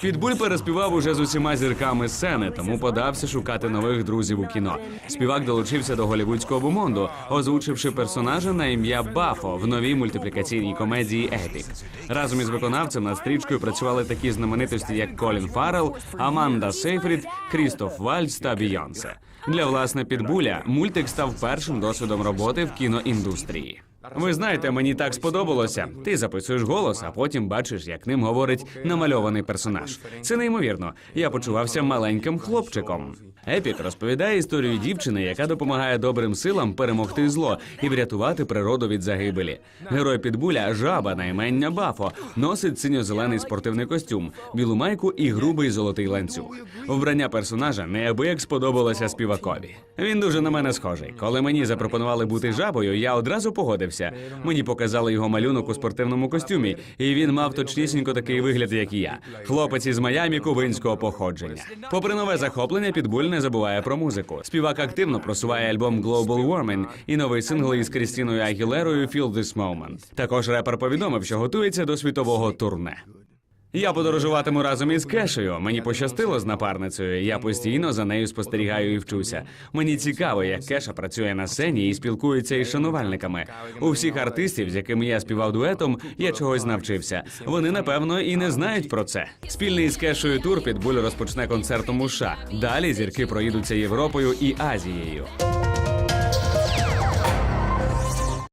Підбуль переспівав уже з усіма зірками сцени, тому подався шукати нових друзів у кіно. Співак долучився до голівудського бумонду, озвучивши персонажа на ім'я Бафо в новій мультиплікаційній комедії Епік. Разом із виконавцем над стрічкою працювали такі знаменитості, як Колін Фаррелл, Аманда Сейфрід, Крістоф Вальц та Бійонсе. Для власне підбуля мультик став першим досвідом роботи в кіноіндустрії. Ви знаєте, мені так сподобалося. Ти записуєш голос, а потім бачиш, як ним говорить намальований персонаж. Це неймовірно. Я почувався маленьким хлопчиком. Епік розповідає історію дівчини, яка допомагає добрим силам перемогти зло і врятувати природу від загибелі. Герой підбуля жаба на імення Бафо носить синьо-зелений спортивний костюм, білу майку і грубий золотий ланцюг. Вбрання персонажа неабияк сподобалося співакові. Він дуже на мене схожий. Коли мені запропонували бути жабою, я одразу погодився. Мені показали його малюнок у спортивному костюмі, і він мав точнісінько такий вигляд, як і я. Хлопець із Майамі кубинського походження. Попри нове захоплення, підбуль не забуває про музику. Співак активно просуває альбом Global Warming і новий сингл із Крістіною Агілерою Feel This Moment. Також репер повідомив, що готується до світового турне. Я подорожуватиму разом із Кешею. Мені пощастило з напарницею. Я постійно за нею спостерігаю і вчуся. Мені цікаво, як Кеша працює на сцені і спілкується із шанувальниками. У всіх артистів, з якими я співав дуетом, я чогось навчився. Вони напевно і не знають про це. Спільний з Кешою тур Підбуль розпочне концертом у США. Далі зірки проїдуться Європою і Азією.